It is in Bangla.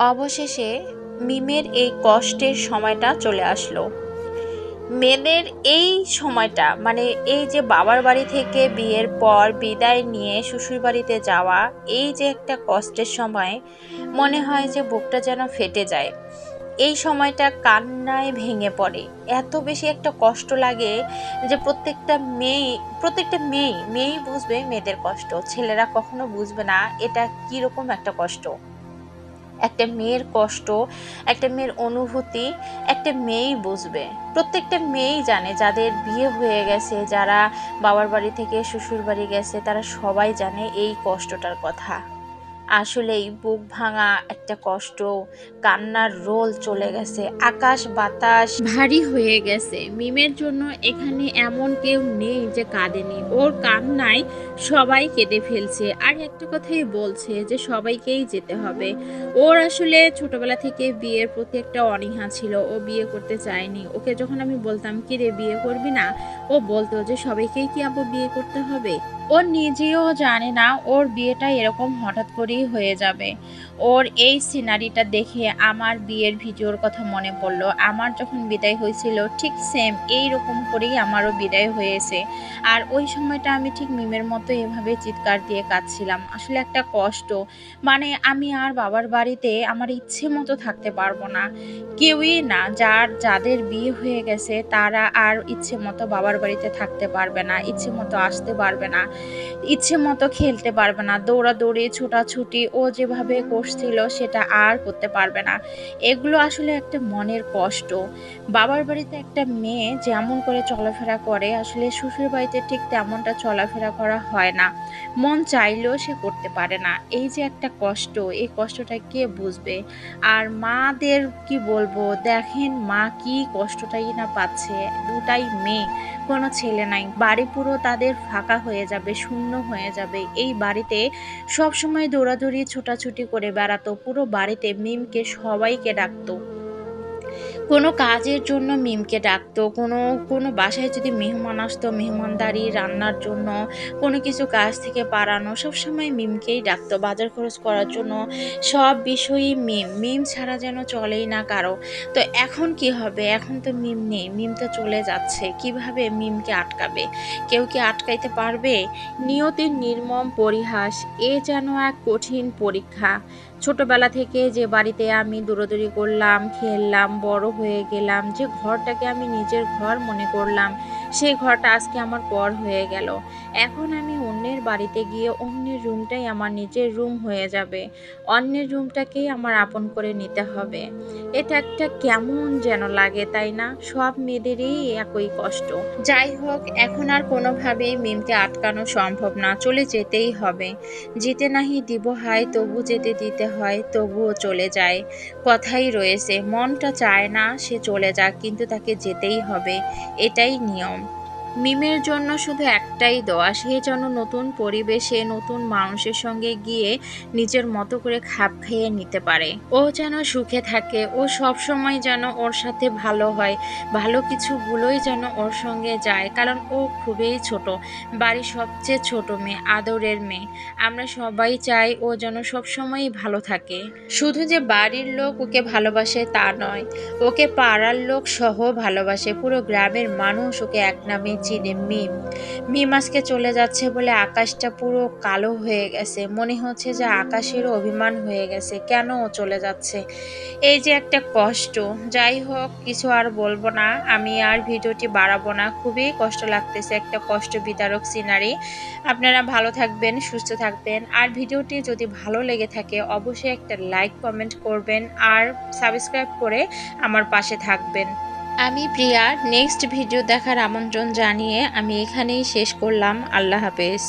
অবশেষে মিমের এই কষ্টের সময়টা চলে আসলো। মেয়েদের এই সময়টা মানে এই যে বাবার বাড়ি থেকে বিয়ের পর বিদায় নিয়ে শ্বশুর বাড়িতে যাওয়া, এই যে একটা কষ্টের সময়, মনে হয় যে বুকটা যেন ফেটে যায়। এই সময়টা কান্নায় ভেঙে পড়ে। এত বেশি একটা কষ্ট লাগে যে প্রত্যেকটা মেয়ে প্রত্যেকটা মেয়ে মেয়েই বুঝবে মেয়েদের কষ্ট। ছেলেরা কখনো বুঝবে না এটা কীরকম একটা কষ্ট। একটা মেয়ের কষ্ট, একটা মেয়ের অনুভূতি, একটা মেয়েই বুঝবে। প্রত্যেকটা মেয়েই জানে যাদের বিয়ে হয়ে গেছে, যারা বাবার বাড়ি থেকে শ্বশুর বাড়ি গেছে, তারা সবাই জানে এই কষ্টটার কথা। আসলেই বুক ভাঙা একটা কষ্ট, কান্নার রোল চলে গেছে, আকাশ বাতাস। ভারী হয়ে গেছে। মিমের জন্য এখানে এমন কেউ নেই যে কাঁদেনি। ওর কান্নায় সবাই কেঁদে ফেলছে। আর একটা কথাই বলছে যে সবাইকেই যেতে হবে। ওর আসলে ছোটবেলা থেকে বিয়ের প্রতি একটা অনীহা ছিল। ও বিয়ে করতে চায়নি। ওকে যখন আমি বলতাম কি রে বিয়ে করবি না? ও বলতো যে, সবাইকেই কি আপু বিয়ে করতে হবে? ও নিজেও জানে না ওর বিয়েটা এরকম হঠাৎ করেই হয়ে যাবে। ওর এই সিনারিটা দেখে আমার বিয়ের ভিডিওর কথা মনে পড়ল। আমার যখন বিদায় হয়েছিল, ঠিক সেম এই রকম করেই আমারও বিদায় হয়েছে। আর ওই সময়টা আমি ঠিক মিমের মতো এভাবে চিৎকার দিয়ে কাঁদছিলাম। আসলে একটা কষ্ট। মানে আমি আর বাবার বাড়িতে আমার ইচ্ছে মতো থাকতে পারব না। কেউই না, যার যাদের বিয়ে হয়ে গেছে, তারা আর ইচ্ছে মতো বাবার বাড়িতে থাকতে পারবে না, ইচ্ছে মতো আসতে পারবে না। ইচ্ছে মতো খেলতে পারবে না। দৌড়াদৌড়ি, ছোটাছুটি, ও যেভাবে করছিল সেটা আর করতে পারবে না। এগুলো আসলে একটা মনের কষ্ট। বাবার বাড়িতে একটা মেয়ে যেমন করে চলাফেরা করে, আসলে শ্বশুর বাড়িতে ঠিক তেমনটা চলাফেরা করা হয় না। মন চাইলেও সে করতে পারে না। এই যে একটা কষ্ট, এই কষ্টটা কে বুঝবে? আর মাদের কি বলব? দেখেন মা কি কষ্টটাই না পাচ্ছে। দুটাই মেয়ে, কোনো ছেলে নাই। বাড়ি পুরো তাদের ফাঁকা হয়ে যাবে। শূন্য হয়ে যাবে। এই বাড়িতে সবসময় দৌড়াদৌড়ি, ছোটাছুটি করে বেড়াতো। পুরো বাড়িতে মিমকে সবাইকে ডাকতো। কোনো কাজের জন্য মিমকে ডাকতো, কোনো কোনো বাসায় যদি মেহমান আসতো, মেহমানদারি, রান্নার জন্য, কোনো কিছু কাজ থেকে পারানো, সবসময় মিমকেই ডাকতো বাজার খরচ করার জন্য। সব বিষয়ই মিম মিম ছাড়া যেন চলেই না কারও। তো এখন কি হবে? এখন তো মিম নেই, মিম তো চলে যাচ্ছে। কীভাবে মিমকে আটকাবে? কেউ কি আটকাইতে পারবে? নিয়তির নির্মম পরিহাস, এ যেন এক কঠিন পরীক্ষা। ছোটবেলা থেকে যে বাড়িতে আমি দৌড়াদৌড়ি করলাম, খেললাম, বড় হয়ে গেলাম, যে ঘরটাকে আমি নিজের ঘর মনে করলাম সেই ঘরটা আজকে আমার পর হয়ে গেল। এখন আমি অন্যের বাড়িতে গিয়ে অন্যের রুমটাই আমার নিজের রুম হয়ে যাবে। অন্যের রুমটাকেই আমার আপন করে নিতে হবে। এটা একটা কেমন যেন লাগে, তাই না? সব মেয়েদেরই একই কষ্ট। যাই হোক, এখন আর কোনোভাবেই মিমকে আটকানো সম্ভব না। চলে যেতেই হবে। যেতে নাহি দিব হাই তবু যেতে দিতে হয়, তবুও চলে যায়। কথাই রয়েছে, মনটা চায় না সে চলে যাক, কিন্তু তাকে যেতেই হবে। এটাই নিয়ম। মিমের জন্য শুধু একটাই দোয়া, সে যেন নতুন পরিবেশে, নতুন মানুষের সঙ্গে গিয়ে নিজের মতো করে খাপ খেয়ে নিতে পারে। ও যেন সুখে থাকে, ও সব সময় যেন ওর সাথে ভালো হয়, ভালো কিছুগুলোই যেন ওর সঙ্গে যায়, কারণ ও খুবই ছোট, বাড়ির সবচেয়ে ছোট মেয়ে, আদরের মেয়ে। আমরা সবাই চাই ও যেন সবসময়ই ভালো থাকে। শুধু যে বাড়ির লোক ওকে ভালোবাসে তা নয়, ওকে পাড়ার লোক সহ ভালোবাসে, পুরো গ্রামের মানুষ ওকে এক নামে চিনে মিম। মিম আজকে চলে যাচ্ছে বলে আকাশটা পুরো কালো হয়ে গেছে। মনে হচ্ছে যে আকাশেরও অভিমান হয়ে গেছে। কেন ও চলে যাচ্ছে? এই যে একটা কষ্ট। যাই হোক, কিছু আর বলব না। আমি আর ভিডিওটি বাড়াবো না। খুবই কষ্ট লাগতেছে একটা কষ্ট বিতারক সিনারি আপনারা ভালো থাকবেন, সুস্থ থাকবেন। আর ভিডিওটি যদি ভালো লেগে থাকে, অবশ্যই একটা লাইক কমেন্ট করবেন। আর সাবস্ক্রাইব করে আমার পাশে থাকবেন। আমি প্রিয়ার নেক্সট ভিডিও দেখার আমন্ত্রণ জানিয়ে আমি এখানেই শেষ করলাম। আল্লাহ হাফেজ।